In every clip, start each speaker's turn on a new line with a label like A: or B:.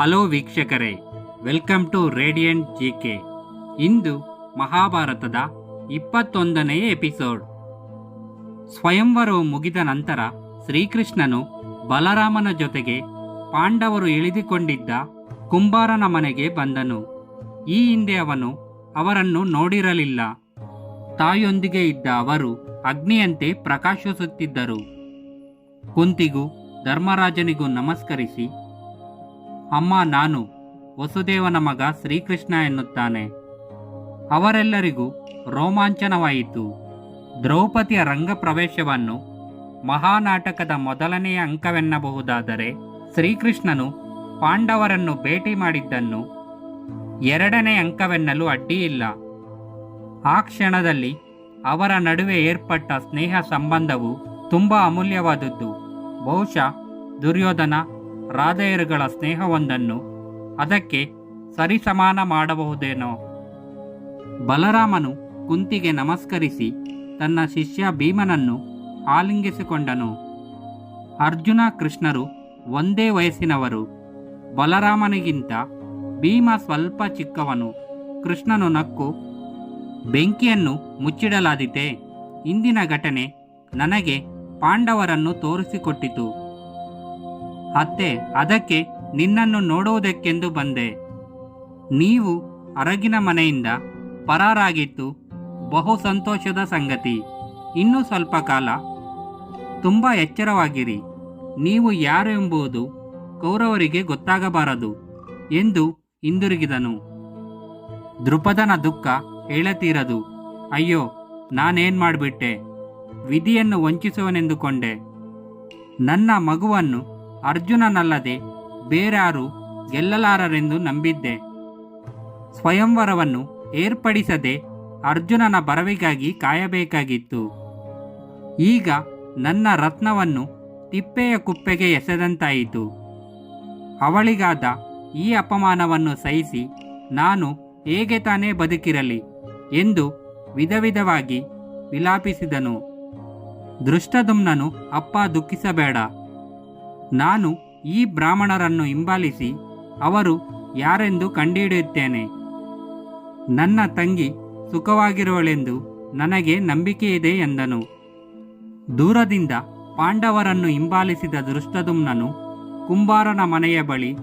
A: Hello ವೀಕ್ಷಕರೇ, welcome to radiant G K. ಇಂದು ಮಹಾಭಾರತದ ಇಪ್ಪತ್ತೊಂದನೆಯ ಎಪಿಸೋಡ್. ಸ್ವಯಂವರವು ಮುಗಿದ ನಂತರ ಶ್ರೀಕೃಷ್ಣನು ಬಲರಾಮನ ಜೊತೆಗೆ ಪಾಂಡವರು ಇಳಿದುಕೊಂಡಿದ್ದ ಕುಂಬಾರನ ಮನೆಗೆ ಬಂದನು. ಈ ಹಿಂದೆ ಅವನು ಅವರನ್ನು ನೋಡಿರಲಿಲ್ಲ. ತಾಯಿಯೊಂದಿಗೆ ಇದ್ದ ಅವರು ಅಗ್ನಿಯಂತೆ ಪ್ರಕಾಶಿಸುತ್ತಿದ್ದರು. ಕುಂತಿಗೂ ಧರ್ಮರಾಜನಿಗೂ ನಮಸ್ಕರಿಸಿ ಅಮ್ಮ ನಾನು, ವಸುದೇವನ ಮಗ ಶ್ರೀಕೃಷ್ಣ ಎನ್ನುತ್ತಾನೆ. ಅವರೆಲ್ಲರಿಗೂ ರೋಮಾಂಚನವಾಯಿತು. ದ್ರೌಪದಿಯ ರಂಗಪ್ರವೇಶವನ್ನು ಮಹಾನಾಟಕದ ಮೊದಲನೆಯ ಅಂಕವೆನ್ನಬಹುದಾದರೆ ಶ್ರೀಕೃಷ್ಣನು ಪಾಂಡವರನ್ನು ಭೇಟಿ ಮಾಡಿದ್ದನ್ನು ಎರಡನೇ ಅಂಕವೆನ್ನಲು ಅಡ್ಡಿಯಿಲ್ಲ. ಆ ಕ್ಷಣದಲ್ಲಿ ಅವರ ನಡುವೆ ಏರ್ಪಟ್ಟ ಸ್ನೇಹ ಸಂಬಂಧವು ತುಂಬ ಅಮೂಲ್ಯವಾದದ್ದು. ಬಹುಶಃ ದುರ್ಯೋಧನ ರಾಧೆಯರುಗಳ ಸ್ನೇಹವೊಂದನ್ನು ಅದಕ್ಕೆ ಸರಿಸಮಾನ ಮಾಡಬಹುದೇನೋ? ಬಲರಾಮನು ಕುಂತಿಗೆ ನಮಸ್ಕರಿಸಿ ತನ್ನ ಶಿಷ್ಯ ಭೀಮನನ್ನು ಆಲಿಂಗಿಸಿಕೊಂಡನು. ಅರ್ಜುನ ಕೃಷ್ಣರು ಒಂದೇ ವಯಸ್ಸಿನವರು. ಬಲರಾಮನಿಗಿಂತ ಭೀಮ ಸ್ವಲ್ಪ ಚಿಕ್ಕವನು. ಕೃಷ್ಣನು ನಕ್ಕು, ಬೆಂಕಿಯನ್ನು ಮುಚ್ಚಿಡಲಾದೀತೆ. ಇಂದಿನ ಘಟನೆ ನನಗೆ ಪಾಂಡವರನ್ನು ತೋರಿಸಿಕೊಟ್ಟಿತು. ಅತ್ತೆ, ಅದಕ್ಕೆ ನಿನ್ನನ್ನು ನೋಡುವುದಕ್ಕೆಂದು ಬಂದೆ. ನೀವು ಅರಗಿನ ಮನೆಯಿಂದ ಪರಾರಾಗಿತ್ತು, ಬಹು ಸಂತೋಷದ ಸಂಗತಿ. ಇನ್ನೂ ಸ್ವಲ್ಪ ಕಾಲ. ತುಂಬ ಎಚ್ಚರವಾಗಿರಿ. ನೀವು ಯಾರು ಎಂಬುದು ಕೌರವರಿಗೆ ಗೊತ್ತಾಗಬಾರದು ಎಂದು ಹಿಂದಿರುಗಿದನು. ದೃಪದನ ದುಃಖ ಹೇಳತೀರದು. ಅಯ್ಯೋ, ನಾನೇನ್ ಮಾಡಿಬಿಟ್ಟೆ? ವಿಧಿಯನ್ನು ವಂಚಿಸುವನೆಂದುಕೊಂಡೆ. ನನ್ನ ಮಗುವನ್ನು ಅರ್ಜುನನಲ್ಲದೆ ಬೇರಾರು ಗೆಲ್ಲಲಾರರೆಂದು ನಂಬಿದ್ದೆ. ಸ್ವಯಂವರವನ್ನು ಏರ್ಪಡಿಸದೆ ಅರ್ಜುನನ ಬರವಿಗಾಗಿ ಕಾಯಬೇಕಾಗಿತ್ತು. ಈಗ ನನ್ನ ರತ್ನವನ್ನು ತಿಪ್ಪೆಯ ಕುಪ್ಪೆಗೆ ಎಸೆದಂತಾಯಿತು. ಅವಳಿಗಾದ ಈ ಅಪಮಾನವನ್ನು ಸಹಿಸಿ ನಾನು ಹೇಗೆ ತಾನೇ ಬದುಕಿರಲಿ ಎಂದು ವಿಧ ವಿಧವಾಗಿ ವಿಲಾಪಿಸಿದನು. ದೃಷ್ಟದುಮ್ನನು ಅಪ್ಪ ದುಃಖಿಸಬೇಡ. ನಾನು ಈ ಬ್ರಾಹ್ಮಣರನ್ನು ಹಿಂಬಾಲಿಸಿ ಅವರು ಯಾರೆಂದು ಕಂಡುಹಿಡಿಯುತ್ತೇನೆ? ನನ್ನ ತಂಗಿ ಸುಖವಾಗಿರುವಳೆಂದು ನನಗೆ ನಂಬಿಕೆಯಿದೆ ಎಂದನು. ದೂರದಿಂದ ಪಾಂಡವರನ್ನು ಹಿಂಬಾಲಿಸಿದ ದೃಷ್ಟದುಮ್ನನು ಕುಂಬಾರನ ಮನೆಯ ಬಳಿ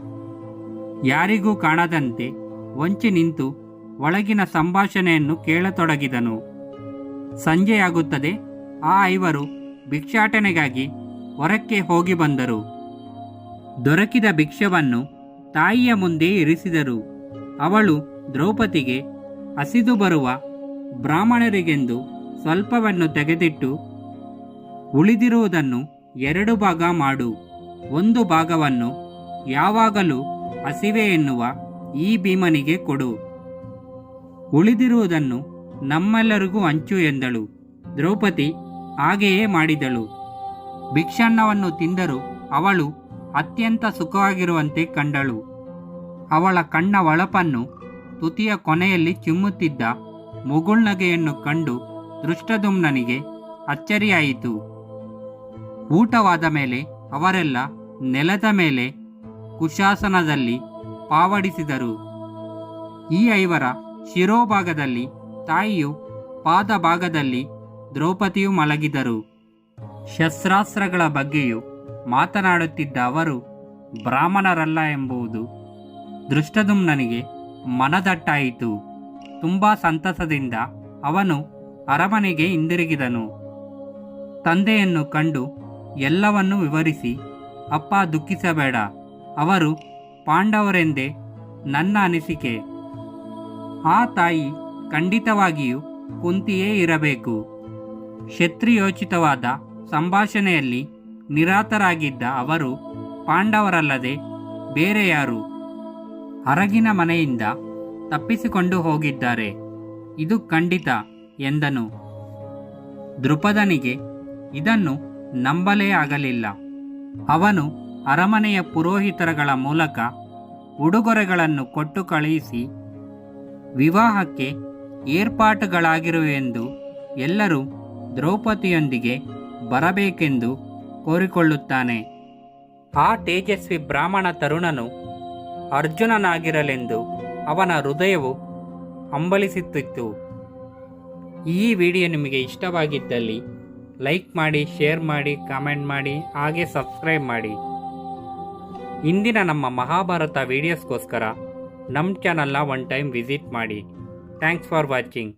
A: ಯಾರಿಗೂ ಕಾಣದಂತೆ ವಂಚಿ ನಿಂತು ಒಳಗಿನ ಸಂಭಾಷಣೆಯನ್ನು ಕೇಳತೊಡಗಿದನು. ಸಂಜೆಯಾಗುತ್ತದೆ, ಆ ಐವರು ಭಿಕ್ಷಾಟನೆಗಾಗಿ ಹೊರಕ್ಕೆ ಹೋಗಿ ಬಂದರು. ದೊರಕಿದ ಭಿಕ್ಷವನ್ನು ತಾಯಿಯ ಮುಂದೆ ಇರಿಸಿದರು. ಅವಳು ದ್ರೌಪದಿಗೆ, ಹಸಿದು ಬರುವ ಬ್ರಾಹ್ಮಣರಿಗೆಂದು ಸ್ವಲ್ಪವನ್ನು ತೆಗೆದಿಟ್ಟು ಉಳಿದಿರುವುದನ್ನು ಎರಡು ಭಾಗ ಮಾಡು. ಒಂದು ಭಾಗವನ್ನು ಯಾವಾಗಲೂ ಹಸಿವೆ ಎನ್ನುವ ಈ ಭೀಮನಿಗೆ ಕೊಡು. ಉಳಿದಿರುವುದನ್ನು ನಮ್ಮೆಲ್ಲರಿಗೂ ಹಂಚು ಎಂದಳು. ದ್ರೌಪದಿ ಹಾಗೆಯೇ ಮಾಡಿದಳು. ಭಿಕ್ಷಾನ್ನವನ್ನು ತಿಂದರೂ ಅವಳು ಅತ್ಯಂತ ಸುಖವಾಗಿರುವಂತೆ ಕಂಡಳು. ಅವಳ ಕಣ್ಣ ಒಳಪನ್ನು ತುತಿಯ ಕೊನೆಯಲ್ಲಿ ಚಿಮ್ಮುತ್ತಿದ್ದ ಮುಗುಳ್ನಗೆಯನ್ನು ಕಂಡು ದೃಷ್ಟದುಮ್ನನಿಗೆ ಅಚ್ಚರಿಯಾಯಿತು. ಊಟವಾದ ಮೇಲೆ ಅವರೆಲ್ಲ ನೆಲದ ಮೇಲೆ ಕುಶಾಸನದಲ್ಲಿ ಪಾವಡಿಸಿದರು. ಈ ಐವರ ಶಿರೋಭಾಗದಲ್ಲಿ ತಾಯಿಯು ಪಾದ ಭಾಗದಲ್ಲಿ ದ್ರೌಪದಿಯು ಮಲಗಿದರು. ಶಸ್ತ್ರಾಸ್ತ್ರಗಳ ಬಗ್ಗೆಯೂ ಮಾತನಾಡುತ್ತಿದ್ದ ಅವರು, ಬ್ರಾಹ್ಮಣರಲ್ಲ ಎಂಬುದು. ದೃಷ್ಟದುಮ್ನನಿಗೆ ಮನದಟ್ಟಾಯಿತು. ತುಂಬ ಸಂತಸದಿಂದ ಅವನು ಅರಮನೆಗೆ ಹಿಂದಿರುಗಿದನು. ತಂದೆಯನ್ನು ಕಂಡು ಎಲ್ಲವನ್ನೂ ವಿವರಿಸಿ, ಅಪ್ಪ, ದುಃಖಿಸಬೇಡ. ಅವರು ಪಾಂಡವರೆಂದೇ ನನ್ನ ಅನಿಸಿಕೆ. ಆ ತಾಯಿ ಖಂಡಿತವಾಗಿಯೂ ಕುಂತಿಯೇ ಇರಬೇಕು. ಕ್ಷತ್ರಿಯೋಚಿತವಾದ ಸಂಭಾಷಣೆಯಲ್ಲಿ ನಿರಾತರಾಗಿದ್ದ ಅವರು, ಪಾಂಡವರಲ್ಲದೆ ಬೇರೆ ಯಾರು? ಅರಗಿನ ಮನೆಯಿಂದ ತಪ್ಪಿಸಿಕೊಂಡು ಹೋಗಿದ್ದಾರೆ. ಇದು ಖಂಡಿತ ಎಂದನು. ದೃಪದನಿಗೆ ಇದನ್ನು ನಂಬಲೇ ಆಗಲಿಲ್ಲ. ಅವನು ಅರಮನೆಯ ಪುರೋಹಿತರಗಳ ಮೂಲಕ ಉಡುಗೊರೆಗಳನ್ನು ಕೊಟ್ಟು ಕಳುಹಿಸಿ, ವಿವಾಹಕ್ಕೆ ಏರ್ಪಾಟುಗಳಾಗಿರುವೆಂದು ಎಲ್ಲರೂ ದ್ರೌಪದಿಯೊಂದಿಗೆ ಬರಬೇಕೆಂದು ಕೋರಿಕೊಳ್ಳುತ್ತಾನೆ. ಆ ತೇಜಸ್ವಿ ಬ್ರಾಹ್ಮಣ ತರುಣನು ಅರ್ಜುನನಾಗಿರಲೆಂದು ಅವನ ಹೃದಯವು ಹಂಬಲಿಸುತ್ತಿತ್ತು. ಈ ವಿಡಿಯೋ ನಿಮಗೆ ಇಷ್ಟವಾಗಿದ್ದಲ್ಲಿ ಲೈಕ್ ಮಾಡಿ, ಶೇರ್ ಮಾಡಿ, ಕಾಮೆಂಟ್ ಮಾಡಿ, ಹಾಗೆ ಸಬ್ಸ್ಕ್ರೈಬ್ ಮಾಡಿ. ಇಂದಿನ ನಮ್ಮ ಮಹಾಭಾರತ ವಿಡಿಯೋಸ್ಗೋಸ್ಕರ ನಮ್ಮ ಚಾನಲ್ನ ಒನ್ ಟೈಮ್ ವಿಸಿಟ್ ಮಾಡಿ. Thanks for watching.